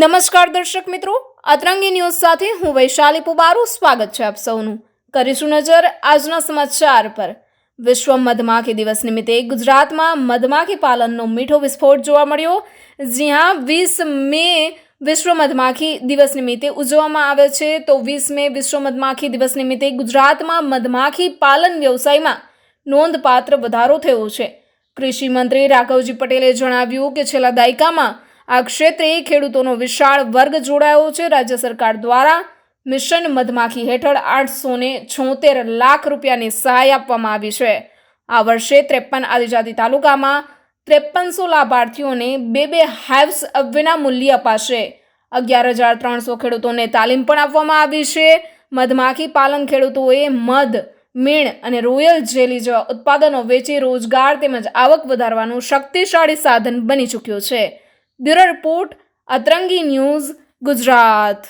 નમસ્કાર દર્શક મિત્રો. અતરંગી ન્યૂઝ સાથે હું વૈશાલી પુબારું. સ્વાગત છે આપ સૌનું. કરીશું નજર આજના સમાચાર પર. વિશ્વ મધમાખી દિવસ નિમિત્તે ગુજરાતમાં મધમાખી પાલનનો મીઠો વિસ્ફોટ જોવા મળ્યો. જ્યાં વીસ મે વિશ્વ મધમાખી દિવસ નિમિત્તે ઉજવવામાં આવે છે. તો વીસ મે વિશ્વ મધમાખી દિવસ નિમિત્તે ગુજરાતમાં મધમાખી પાલન વ્યવસાયમાં નોંધપાત્ર વધારો થયો છે. કૃષિ મંત્રી રાઘવજી પટેલે જણાવ્યું કે છેલ્લા દાયકામાં આ ક્ષેત્રે ખેડૂતોનો વિશાળ વર્ગ જોડાયો છે. રાજ્ય સરકાર દ્વારા મિશન મધમાખી હેઠળ આઠસો ને છોતેર લાખ રૂપિયાની સહાય આપવામાં આવી છે. આ વર્ષે ત્રેપન આદિજાતિ તાલુકામાં ત્રેપનસો લાભાર્થીઓને બે બે હાઇવ્સ વિના મૂલ્ય અપાશે. અગિયાર હજાર ત્રણસો ખેડૂતોને તાલીમ પણ આપવામાં આવી છે. મધમાખી પાલન ખેડૂતોએ મધ, મીણ અને રોયલ જેલી જેવા ઉત્પાદનો વેચી રોજગાર તેમજ આવક વધારવાનું શક્તિશાળી સાધન બની ચૂક્યું છે. Bureau report Atrangi News Gujarat.